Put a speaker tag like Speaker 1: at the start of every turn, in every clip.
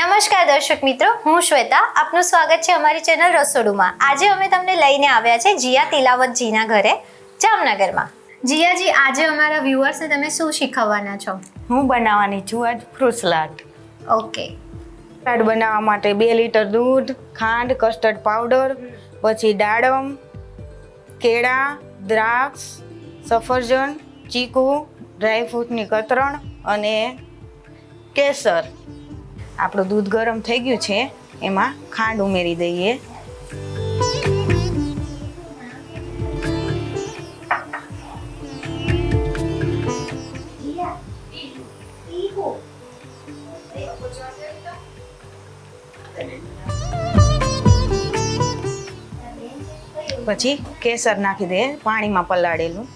Speaker 1: નમસ્કાર દર્શક મિત્રો હું શ્વેતા. આપનું સ્વાગત છે અમારી ચેનલ રસોડુમાં. આજે અમે તમને લઈને આવ્યા છે જીયા તિલાવતજીના ઘરે જામનગરમાં. જીયાજી આજે અમારા વ્યુઅર્સને તમે શું શીખવવાના છો?
Speaker 2: હું બનાવવાની છું આજ ફ્રૂટ સલાડ
Speaker 1: ઓકે.
Speaker 2: સલાડ બનાવવા માટે બે લીટર દૂધ ખાંડ કસ્ટર્ડ પાવડર પછી દાડમ કેળા દ્રાક્ષ સફરજન ચીકુ ડ્રાયફ્રૂટની કતરણ અને કેસર. આપણું દૂધ ગરમ થઈ ગયું છે, એમાં ખાંડ ઉમેરી દઈએ. પછી કેસર નાખી દઈએ, પાણીમાં પલાળેલું.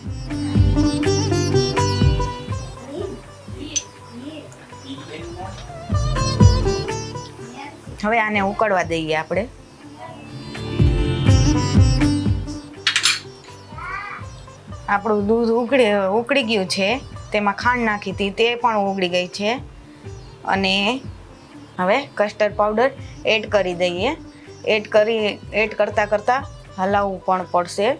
Speaker 2: હવે આને ઉકળવા દઈએ આપણે. આપણું દૂધ ઉકળી ઉકળી ગયું છે. તેમાં ખાંડ નાખી હતી, તે પણ ઉકળી ગઈ છે. અને હવે કસ્ટર્ડ પાવડર એડ કરી દઈએ. એડ કરી એડ કરતાં કરતાં હલાવવું પણ પડશે.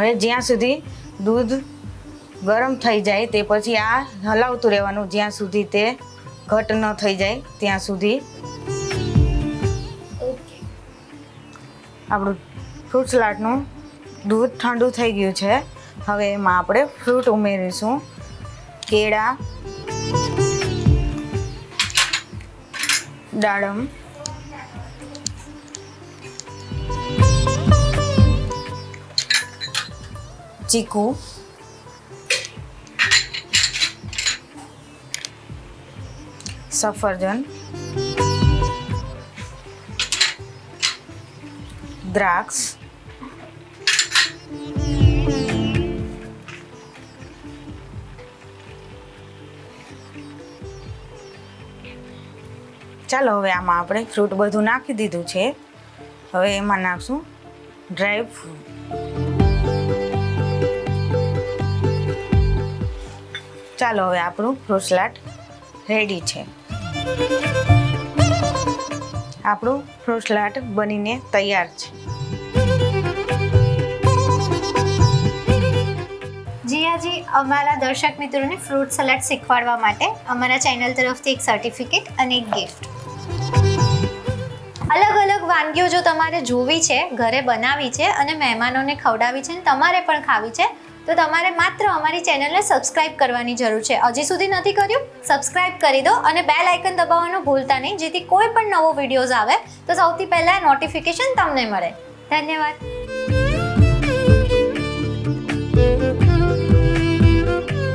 Speaker 2: હવે જ્યાં સુધી દૂધ ગરમ થઈ જાય તે પછી આ હલાવતું રહેવાનું, જ્યાં સુધી તે ઘટ ન થઈ જાય ત્યાં સુધી. આપણું ફ્રૂટ સલાડનું દૂધ ઠંડુ થઈ ગયું છે. હવે એમાં આપણે ફ્રૂટ ઉમેરીશું. કેળા, દાડમ ચીકુ. સફરજન. દ્રાક્ષ. ચાલો હવે આમાં આપણે ફ્રૂટ બધું નાખી દીધું છે. હવે એમાં નાખશું ડ્રાય ફ્રૂટ. ચાલો હવે આપણું ફ્રૂટ સલાડ રેડી છે. આપણું ફ્રૂટ સલાડ બનીને તૈયાર છે.
Speaker 1: જીયાજી, અમારા દર્શક મિત્રોને ફ્રૂટ સલાડ શીખવાડવા માટે અમારા ચેનલ તરફથી એક સર્ટિફિકેટ અને એક ગિફ્ટ અલગ અલગ વાનગીઓ જો તમારે જોવી છે, ઘરે બનાવી છે અને મહેમાનોને ખવડાવી છે અને તમારે પણ ખાવી છે, તો તમારે માત્ર અમારી ચેનલને સબસ્ક્રાઇબ કરવાની જરૂર છે. હજી સુધી નથી કર્યું? સબસ્ક્રાઇબ કરી દો અને બેલ આઇકન દબાવવાનું ભૂલતા નહીં, જેથી કોઈ પણ નવો વિડીયોઝ આવે તો સૌથી પહેલાં નોટિફિકેશન તમને મળે. ધન્યવાદ.